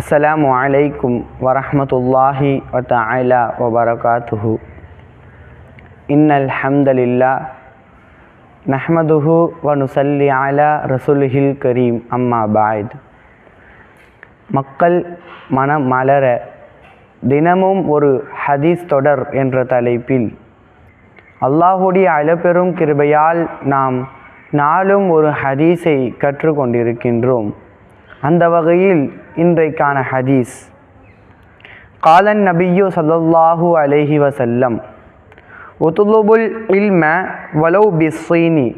அஸ்லாம் வலைக்கும் வரமத்துல்லாஹி வத்தாயிலா வபரகாத்துஹு. இன்னல் ஹம்தலில்லா நஹமதுஹு வனுசல்லி ஆலா ரசூலுஹில் கரீம். அம்மா பாய்த். மக்கள் மனம் மலர தினமும் ஒரு ஹதீஸ் தொடர் என்ற தலைப்பில் அல்லாஹுடைய அளப்பெரும் கிருபையால் நாம் நாளும் ஒரு ஹதீஸை கற்றுக்கொண்டிருக்கின்றோம். அந்த வகையில் இன்றைக்கான ஹதீஸ். காலன் நபியு சல்லல்லாஹு அலஹி வசல்லம் ஒத்துலுபுல் இல்ம வலௌ பிஸ்ஸீனி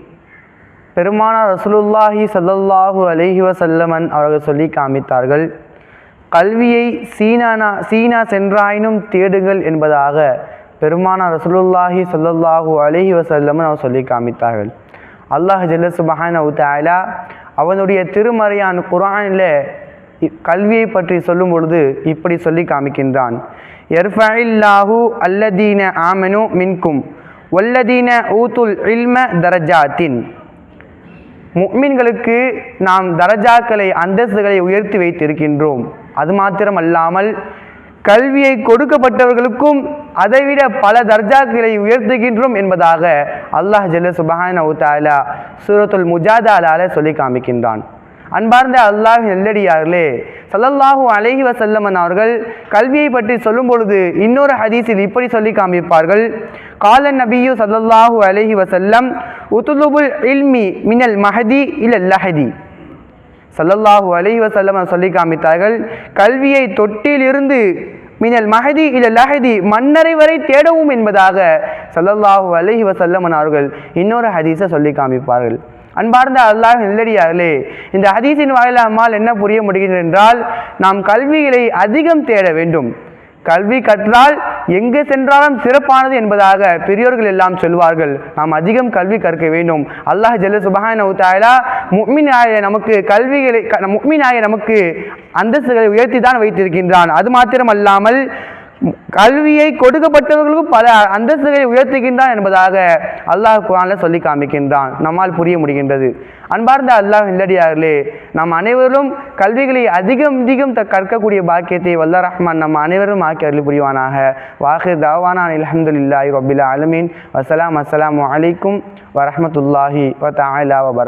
பெருமானார் ரசூலுல்லாஹி சல்லல்லாஹு அலஹி வசல்லமன் அவர்கள் சொல்லி காமித்தார்கள் கல்வியை சீனானா சீனா சென்றாயினும் தேடுங்கள் என்பதாக பெருமானார் ரசூலுல்லாஹி சல்லல்லாஹு அலஹி வசல்லமன் அவர் சொல்லி காமித்தார்கள். அல்லாஹ் ஜல்லசு மஹான் தஆலா அவனுடைய திருமறையான் குரானில் கல்வியை பற்றி சொல்லும் பொழுது இப்படி சொல்லி காமிக்கின்றான். எர்ஃபஇல்லாஹு அல்லதீன ஆமனு மின்கும் ஒல்லதீன ஊத்துல் இல்ம தரஜாத்தின். முக்மின்களுக்கு நாம் தரஜாக்களை அந்தஸ்துகளை உயர்த்தி வைத்திருக்கின்றோம். அது மாத்திரம் அல்லாமல் கல்வியை கொடுக்கப்பட்டவர்களுக்கும் அதைவிட பல தர்ஜாக்களை உயர்த்துகின்றோம் என்பதாக அல்லாஹ் ஜல்ல சுபஹான உத்தாலா சூரத்துல் முஜாதாலால சொல்லி காமிக்கின்றான். அன்பார்ந்த அல்லாஹ் நெல்லடியார்களே சல்லல்லாஹு அலஹி வசல்லமன் அவர்கள் கல்வியை பற்றி சொல்லும் பொழுது இன்னொரு ஹதீஸில் இப்படி சொல்லி காமிப்பார்கள். கால நபியு சல்லல்லாஹு அலஹி வசல்லம் உத்துலுபுல் இல்மி மினல் மஹதி இல லஹதி. சல்லல்லாஹு அலஹி வசல்லம் சொல்லி காமித்தார்கள் கல்வியை தொட்டிலிருந்து மினல் மஹதி இல லஹதி மன்னரை வரை தேடவும் என்பதாக சல்லல்லாஹு அலஹி வசல்லமன் அவர்கள் இன்னொரு ஹதீஸை சொல்லி காமிப்பார்கள். அன்பார்ந்த அல்லாஹ் நெல்லடியார்களே இந்த ஹதீஸின் வாயிலாமல் என்ன புரிய முடிகிறது என்றால் நாம் கல்விகளை அதிகம் தேட வேண்டும். கல்வி கற்றால் எங்கு சென்றாலும் சிறப்பானது என்பதாக பெரியோர்கள் எல்லாம் சொல்வார்கள். நாம் அதிகம் கல்வி கற்க வேண்டும். அல்லாஹ் ஜெல்ல சுபஹான உத்தாயலா முக்மினாய நமக்கு கல்விகளை முக்மினாய நமக்கு அந்தஸ்துகளை உயர்த்தி தான் வைத்திருக்கின்றான். அது மாத்திரம் அல்லாமல் கல்வியை கொடுக்கப்பட்டவர்களுக்கும் பல அந்தஸ்துகளை உயர்த்துகின்றான் என்பதாக அல்லாஹ் குரானில் சொல்லி காமிக்கின்றான். நம்மால் புரிய முடிகின்றது. அன்பார்ந்த அல்லாஹ் இல்லடியார்களே நம் அனைவரும் கல்விகளை அதிகம் அதிகம் த கற்கக்கூடிய பாக்கியத்தை வல்ல ரஹ்மான் நம்ம அனைவரும் ஆக்கி அருள் புரிவானாக. வாஹிர் தாவானான் அலமதுல்லாஹி ரபில் அலமீன் வசலாம் அஸ்லாம் வலைக்கும் வரமத்துல்லாஹி வ தாலா வபர